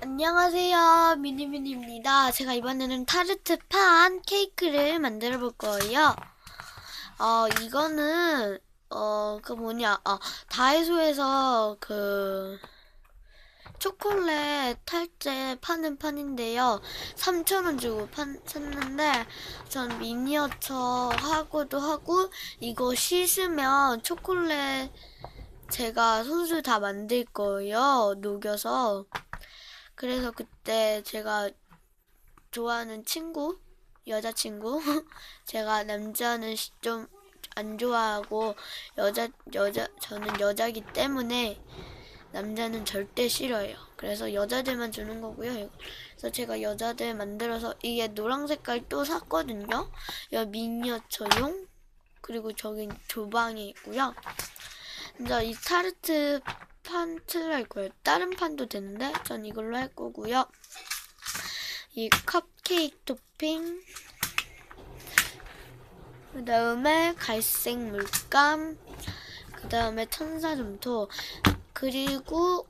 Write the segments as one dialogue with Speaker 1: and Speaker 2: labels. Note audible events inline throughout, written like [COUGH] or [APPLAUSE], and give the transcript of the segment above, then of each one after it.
Speaker 1: 안녕하세요. 미니미니입니다. 제가 이번에는 타르트 판 케이크를 만들어 볼 거예요. 어, 이거는, 어, 그 뭐냐, 어, 다이소에서 그, 초콜릿 탈제 파는 판인데요. 3,000원 주고 판, 샀는데, 전 미니어처 하고도 하고, 이거 씻으면 초콜릿 제가 손수 다 만들 거예요. 녹여서. 그래서 그때 제가 좋아하는 친구, 여자친구, [LAUGHS] 제가 남자는 좀 안 좋아하고 여자 여자 저는 여자기 때문에 남자는 절대 싫어요. 그래서 여자들만 주는 거고요. 그래서 제가 여자들 만들어서 이게 노란 색깔 또 샀거든요. 여 미니어처용 그리고 저긴 조방이 있고요. 이제 이 타르트 판 틀을 할 거예요. 다른 판도 되는데 전 이걸로 할 거고요. 이 컵케이크 토핑 그 다음에 갈색 물감 그 다음에 천사점토 그리고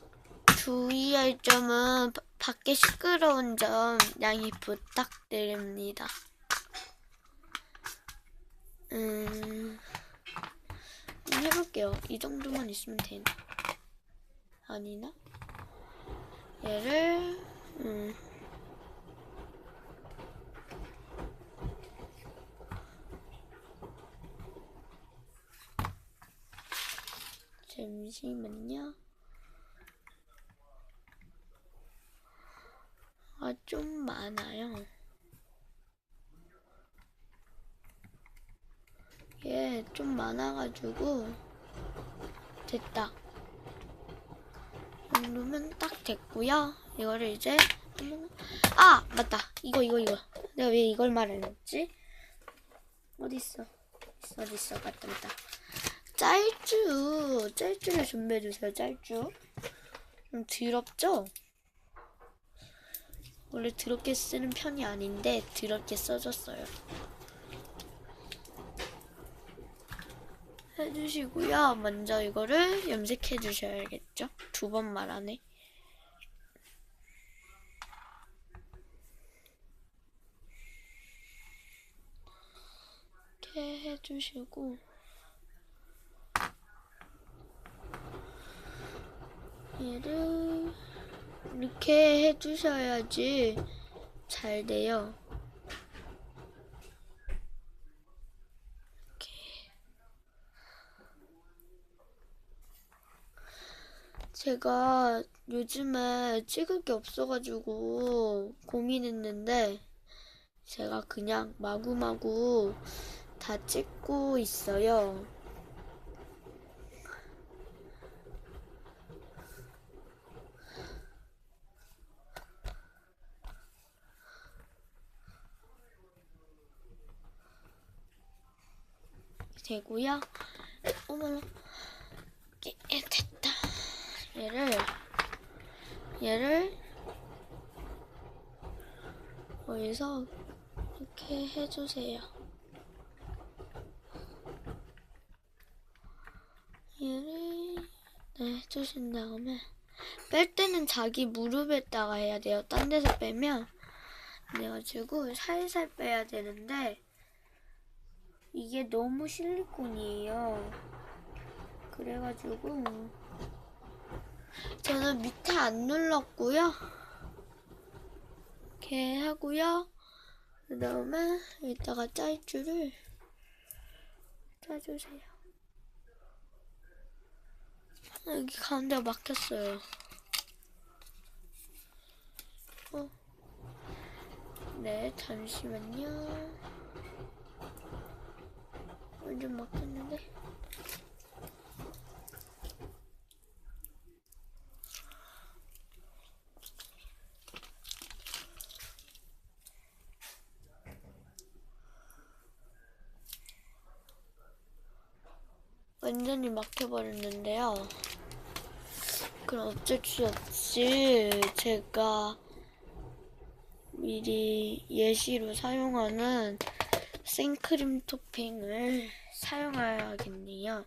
Speaker 1: 주의할 점은 바- 밖에 시끄러운 점 양해 부탁드립니다. 음, 해볼게요. 이 정도만 있으면 되나? 아니나? 얘를 음. 잠시만요. 아, 좀 많아요. 얘 좀 많아가지고 됐다. 이 정도면 딱 됐고요. 이거를 이제 한번 아 맞다. 이거 이거 이거. 내가 왜 이걸 말안 했지? 어디 있어? 있어 어디 있어? 맞다 맞다. 짤주 짤주를 준비해 주세요. 짤주. 좀 더럽죠? 원래 더럽게 쓰는 편이 아닌데 더럽게 써줬어요. 해주시고요. 먼저 이거를 염색해 주셔야겠죠? 두 번 말하네. 이렇게 해주시고 얘를 이렇게 해주셔야지 잘 돼요. 제가 요즘에 찍을 게 없어가지고 고민했는데 제가 그냥 마구마구 다 찍고 있어요. 되고요. 어머나, 됐다. 얘를 얘를 여기서 이렇게 해주세요. 얘를 네, 해주신 다음에 뺄 때는 자기 무릎에다가 해야 돼요. 딴 데서 빼면 그래가지고 살살 빼야 되는데 이게 너무 실리콘이에요. 그래가지고 저는 밑에 안 눌렀고요. 이렇게 하고요. 그 다음에 이따가 짤 줄을 짜주세요. 여기 가운데 막혔어요. 어. 네, 잠시만요. 완전 막혔는데. 완전히 막혀버렸는데요. 그럼 어쩔 수 없이 제가 미리 예시로 사용하는 생크림 토핑을 사용해야겠네요.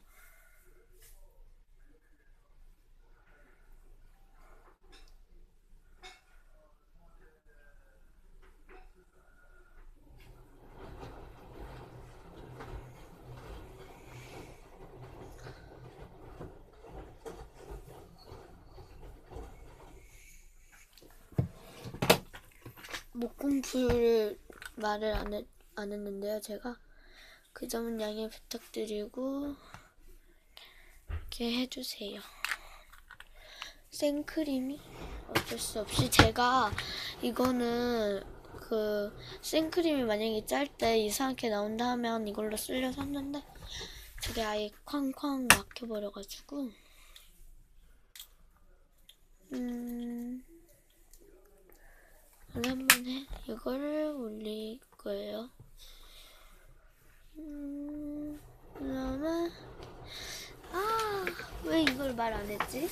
Speaker 1: 목공풀 말을 안, 했, 안 했는데요, 제가. 그 점은 양해 부탁드리고, 이렇게 해주세요. 생크림이 어쩔 수 없이 제가 이거는 그 생크림이 만약에 짤 때 이상하게 나온다 하면 이걸로 쓸려 샀는데 저게 아예 쾅쾅 막혀버려가지고 음 오늘 한번 해 이거를 올릴 거예요. 음 그다음에 아 왜 이걸 했지?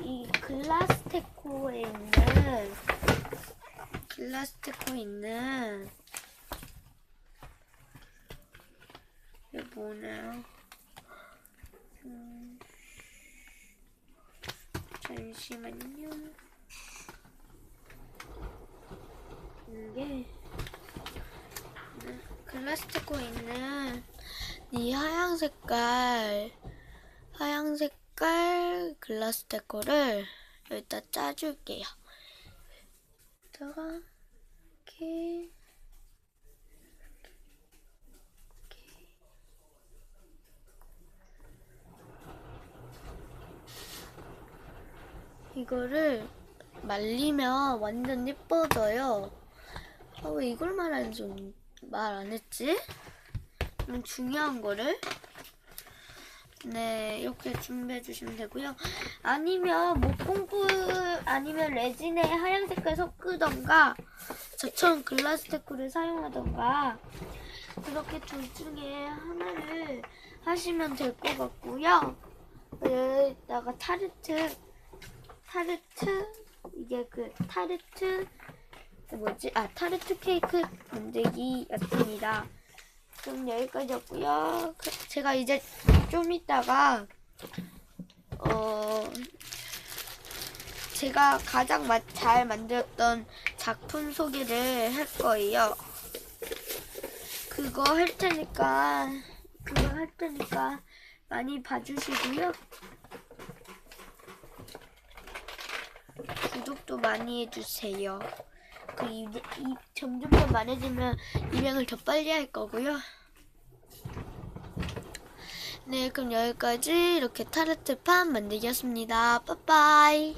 Speaker 1: 이 글라스테코에 있는 글라스테코에 있는 이게 뭐나요? 음, 잠시만요. 이게 네, 글라스테코에 있는 이 하얀 색깔 하얀 색 깔 글라스 데코를 여기다 짜줄게요. 여기다가 이렇게 이거를 말리면 완전 예뻐져요. 아, 왜 이걸 말하는지 말 안 했지? 음, 중요한 거를. 네, 이렇게 준비해 주시면 되고요. 아니면 목공풀 아니면 레진에 하얀 색깔 섞으던가 저처럼 글라스 테크를 사용하던가 그렇게 둘 중에 하나를 하시면 될 것 같고요. 여기다가 타르트 타르트 이게 그 타르트 그 뭐지? 아 타르트 케이크 만들기 였습니다. 그럼 여기까지였고요. 그- 제가 이제 좀 이따가 어 제가 가장 마- 잘 만들었던 작품 소개를 할 거예요. 그거 할 테니까 그거 할 테니까 많이 봐주시고요. 구독도 많이 해주세요. 그 이, 이 점점 더 많아지면 입양을 더 빨리 할 거고요. 네, 그럼 여기까지 이렇게 타르트 판 만들겠습니다. 빠빠이.